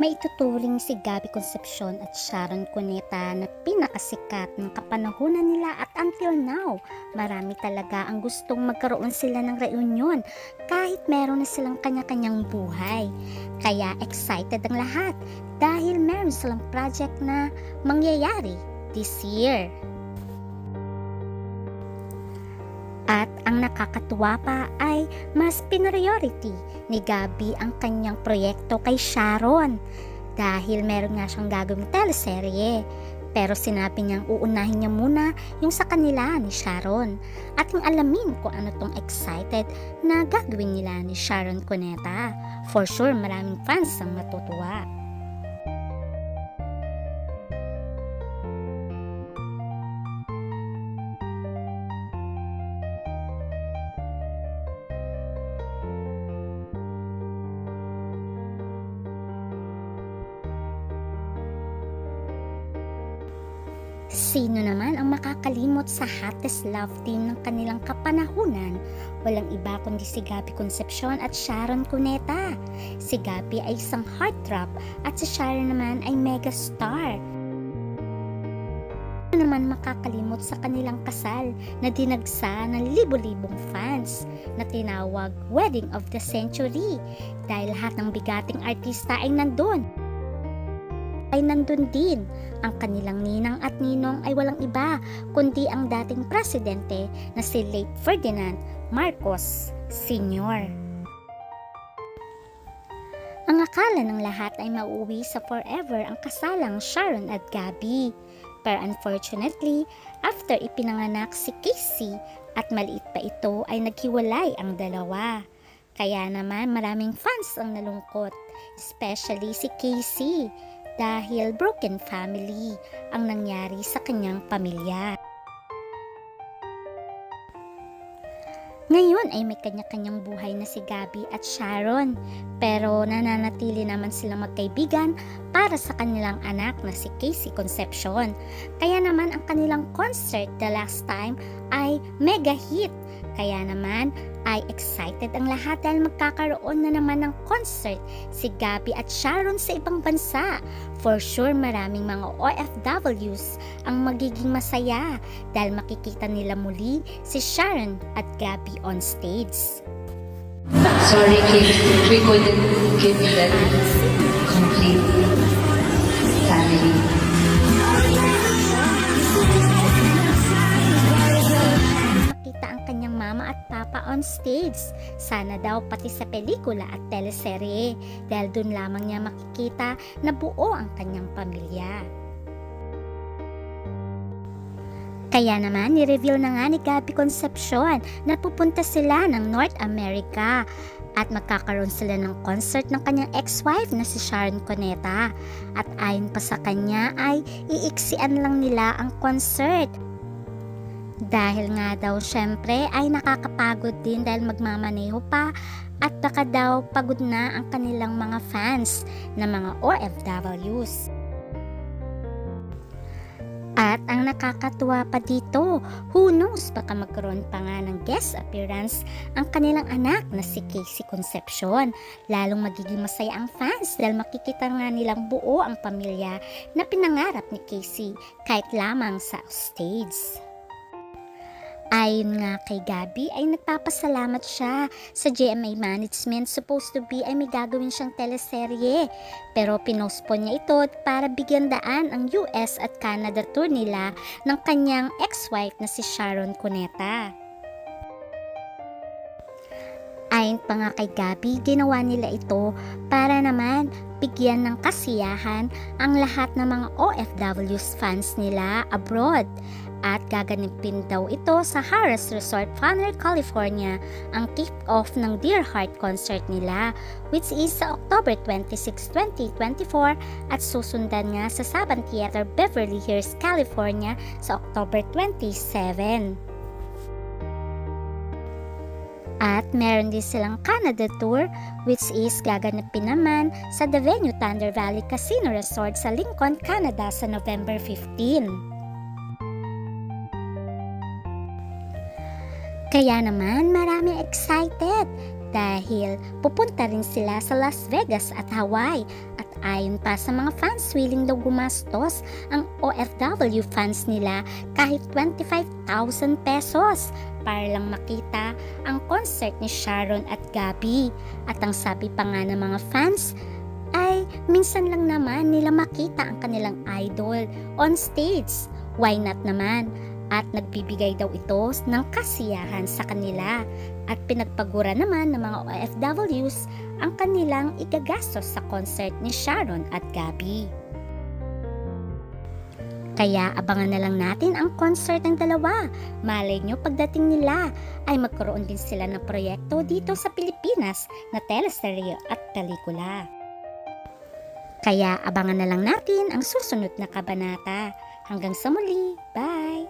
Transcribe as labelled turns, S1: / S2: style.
S1: Maituturing si Gabby Concepcion at Sharon Cuneta na pinakasikat ng kapanahunan nila at until now, marami talaga ang gustong magkaroon sila ng reunion kahit meron na silang kanya-kanyang buhay. Kaya excited ang lahat dahil meron silang project na mangyayari this year. At ang nakakatuwa pa ay mas pinriority ni Gabi ang kanyang proyekto kay Sharon dahil meron nga siyang gagawing teleserye. Pero sinabi niyang uunahin niya muna yung sa kanila ni Sharon at yung alamin kung ano tong excited na gagawin nila ni Sharon Cuneta. For sure maraming fans ang matutuwa. Sino naman ang makakalimot sa hottest love team ng kanilang kapanahunan? Walang iba kundi si Gabi Concepcion at Sharon Cuneta. Si Gabi ay isang heartthrob at si Sharon naman ay megastar. Ano naman makakalimot sa kanilang kasal na dinagsa ng libo-libong fans na tinawag Wedding of the Century dahil lahat ng bigating artista ay nandun ay nandun din. Ang kanilang ninang at ninong ay walang iba kundi ang dating presidente na si late Ferdinand Marcos Sr. Ang akala ng lahat ay mauwi sa forever ang kasalang Sharon at Gabby. Pero unfortunately, after ipinanganak si Casey at maliit pa ito ay naghiwalay ang dalawa. Kaya naman maraming fans ang nalungkot, especially si Casey dahil broken family ang nangyari sa kanyang pamilya. Ngayon ay may kanya-kanyang buhay na si Gabby at Sharon, pero nananatili naman sila magkaibigan para sa kanilang anak na si Casey Concepcion. Kaya naman ang kanilang concert the last time ay mega hit. Kaya naman ay excited ang lahat dahil magkakaroon na naman ng concert si Gabby at Sharon sa ibang bansa. For sure maraming mga OFWs ang magiging masaya dahil makikita nila muli si Sharon at Gabby on stage.
S2: Sorry, Kim. We couldn't give you that complete
S1: on stage. Sana daw pati sa pelikula at teleserye dahil dun lamang niya makikita na buo ang kanyang pamilya. Kaya naman, ni-reveal na nga ni Gabby Concepcion na pupunta sila ng North America at magkakaroon sila ng concert ng kanyang ex-wife na si Sharon Cuneta. At ayon pa sa kanya ay iiksian lang nila ang concert dahil nga daw syempre ay nakakapagod din dahil magmamaneho pa at baka daw pagod na ang kanilang mga fans na mga OFWs. At ang nakakatuwa pa dito, who knows baka magkaroon pa nga ng guest appearance ang kanilang anak na si Casey Concepcion. Lalong magiging masaya ang fans dahil makikita nga nilang buo ang pamilya na pinangarap ni Casey kahit lamang sa stage. Ayon nga kay Gabi ay nagpapasalamat siya sa GMA Management supposed to be ay may gagawin siyang teleserye pero pinospon niya ito para bigyan daan ang US at Canada tour nila ng kanyang ex-wife na si Sharon Cuneta. Ayon pa nga kay Gabi, ginawa nila ito para naman bigyan ng kasiyahan ang lahat ng mga OFWs fans nila abroad at gaganapin daw ito sa Harris Resort, Fanner, California ang kick-off ng Dear Heart concert nila which is sa October 26, 2024 at susundan nga sa Saban Theater, Beverly Hills, California sa October 27. At meron din silang Canada Tour which is gaganapin naman sa The Venue Thunder Valley Casino Resort sa Lincoln, Canada sa November 15. Kaya naman marami excited dahil pupunta rin sila sa Las Vegas at Hawaii at ayon pa sa mga fans willing daw gumastos ang OFW fans nila kahit 25,000 pesos para lang makita ang concert ni Sharon at Gabi. At ang sabi pa nga ng mga fans ay minsan lang naman nila makita ang kanilang idol on stage. Why not naman? At nagbibigay daw ito ng kasiyahan sa kanila at pinagpagura naman ng mga OFWs ang kanilang igagastos sa concert ni Sharon at Gabi. Kaya abangan na lang natin ang concert ng dalawa. Malay nyo pagdating nila ay magkaroon din sila ng proyekto dito sa Pilipinas na teleserye at pelikula. Kaya abangan na lang natin ang susunod na kabanata. Hanggang sa muli, bye!